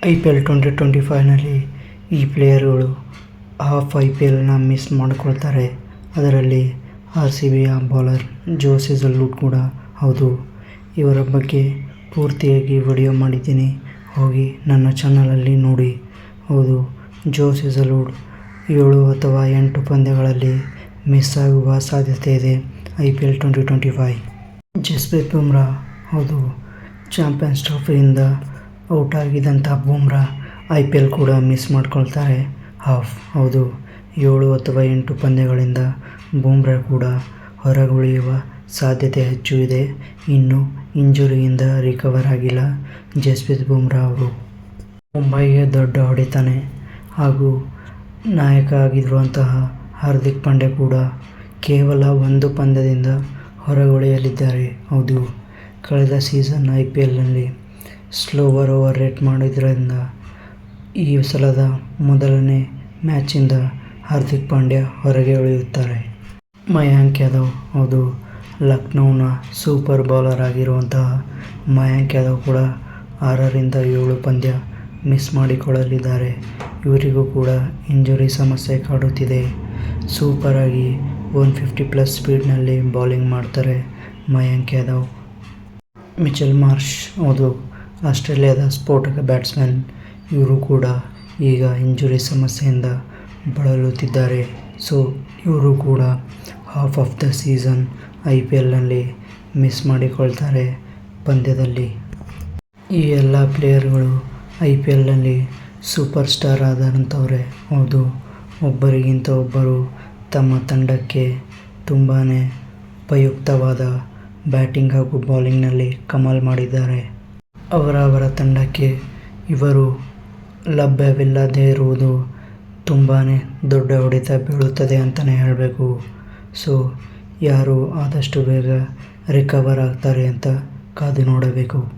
I P L twenty twenty ಫೈವ್ನಲ್ಲಿ ಈ ಪ್ಲೇಯರ್ಗಳು half I P ಎಲ್ನ ಮಿಸ್ ಮಾಡ್ಕೊಳ್ತಾರೆ. ಅದರಲ್ಲಿ ಆರ್ ಸಿ ಬಿಯ ಬೌಲರ್ ಜೋ ಸಿಜಲ್ವುಡ್ ಕೂಡ ಹೌದು. ಇವರ ಬಗ್ಗೆ ಪೂರ್ತಿಯಾಗಿ ವಿಡಿಯೋ ಮಾಡಿದ್ದೀನಿ. ಹೋಗಿ ನನ್ನ ಚಾನಲಲ್ಲಿ ನೋಡಿ. ಹೌದು ಜೋ ಸಿಜಲ್ವುಡ್ ಏಳು ಅಥವಾ ಎಂಟು ಪಂದ್ಯಗಳಲ್ಲಿ ಮಿಸ್ ಆಗುವ ಸಾಧ್ಯತೆ ಇದೆ I P L twenty twenty five Jasprit Bumrah, ಹೌದು ಚಾಂಪಿಯನ್ಸ್ ಟ್ರೋಫಿಯಿಂದ ಔಟ್ ಆಗಿದ್ದಂಥ ಬೂಮ್ರಾ ಐ ಪಿ ಎಲ್ ಕೂಡ ಮಿಸ್ ಮಾಡ್ಕೊಳ್ತಾರೆ. ಹಾಫ್, ಹೌದು. ಏಳು ಅಥವಾ ಎಂಟು ಪಂದ್ಯಗಳಿಂದ ಬೂಮ್ರಾ ಕೂಡ ಹೊರಗುಳಿಯುವ ಸಾಧ್ಯತೆ ಹೆಚ್ಚು ಇದೆ. ಇನ್ನು ಇಂಜುರಿಯಿಂದ ರಿಕವರ್ ಆಗಿಲ್ಲ ಜಸ್ಪ್ರೀತ್ ಬೂಮ್ರಾ ಅವರು. ಮುಂಬೈಗೆ ದೊಡ್ಡ ಹೊಡಿತಾನೆ. ಹಾಗೂ ನಾಯಕ ಆಗಿರುವಂತಹ ಹಾರ್ದಿಕ್ ಪಾಂಡೆ ಕೂಡ ಕೇವಲ ಒಂದು ಪಂದ್ಯದಿಂದ ಹೊರಗುಳಿಯಲಿದ್ದಾರೆ. ಹೌದು. ಕಳೆದ ಸೀಸನ್ ಐ ಪಿ ಎಲ್ನಲ್ಲಿ ಸ್ಲೋವರ್ ಓವರ್ ರೇಟ್ ಮಾಡಿದ್ರಿಂದ ಈ ಸಲದ ಮೊದಲನೇ ಮ್ಯಾಚಿಂದ ಹಾರ್ದಿಕ್ ಪಾಂಡ್ಯ ಹೊರಗೆ ಉಳಿಯುತ್ತಾರೆ. ಮಯಾಂಕ್ ಯಾದವ್ ಹೌದು, ಲಕ್ನೌನ ಸೂಪರ್ ಬೌಲರ್ ಆಗಿರುವಂತಹ ಮಯಾಂಕ್ ಯಾದವ್ ಕೂಡ ಆರರಿಂದ ಏಳು ಪಂದ್ಯ ಮಿಸ್ ಮಾಡಿಕೊಳ್ಳಲಿದ್ದಾರೆ. ಇವರಿಗೂ ಕೂಡ ಇಂಜುರಿ ಸಮಸ್ಯೆ ಕಾಡುತ್ತಿದೆ. ಸೂಪರಾಗಿ ಒನ್ ಫಿಫ್ಟಿ ಪ್ಲಸ್ ಸ್ಪೀಡ್ನಲ್ಲಿ ಬೌಲಿಂಗ್ ಮಾಡ್ತಾರೆ ಮಯಾಂಕ್ ಯಾದವ್. ಮಿಚೆಲ್ ಮಾರ್ಷ್ ಹೌದು ಆಸ್ಟ್ರೇಲಿಯಾದ ಸ್ಫೋಟಕ ಬ್ಯಾಟ್ಸ್ಮನ್ ಇವರು ಕೂಡ ಈಗ ಇಂಜುರಿ ಸಮಸ್ಯೆಯಿಂದ ಬಳಲುತ್ತಿದ್ದಾರೆ. ಸೊ, ಇವರು ಕೂಡ half of the season I P ಎಲ್ನಲ್ಲಿ miss ಮಾಡಿಕೊಳ್ತಾರೆ ಪಂದ್ಯದಲ್ಲಿ. ಈ ಎಲ್ಲ ಪ್ಲೇಯರ್ಗಳು ಐ ಪಿ ಎಲ್ನಲ್ಲಿ ಸೂಪರ್ ಸ್ಟಾರ್ ಆದಂಥವ್ರೆ ಹೌದು, ಒಬ್ಬರಿಗಿಂತ ಒಬ್ಬರು ತಮ್ಮ ತಂಡಕ್ಕೆ ತುಂಬಾ ಉಪಯುಕ್ತವಾದ ಬ್ಯಾಟಿಂಗ್ ಹಾಗೂ ಬೌಲಿಂಗ್ನಲ್ಲಿ ಕಮಾಲ್ ಮಾಡಿದ್ದಾರೆ. ಅವರ ಅವರ ತಂಡಕ್ಕೆ ಇವರು ಲಭ್ಯವಿಲ್ಲದೇ ಇರುವುದು ತುಂಬಾ ದೊಡ್ಡ ಹೊಡೆತ ಬೀಳುತ್ತದೆ ಅಂತಲೇ ಹೇಳಬೇಕು. ಸೊ, ಯಾರು ಆದಷ್ಟು ಬೇಗ ರಿಕವರ್ ಆಗ್ತಾರೆ ಅಂತ ಕಾದು ನೋಡಬೇಕು.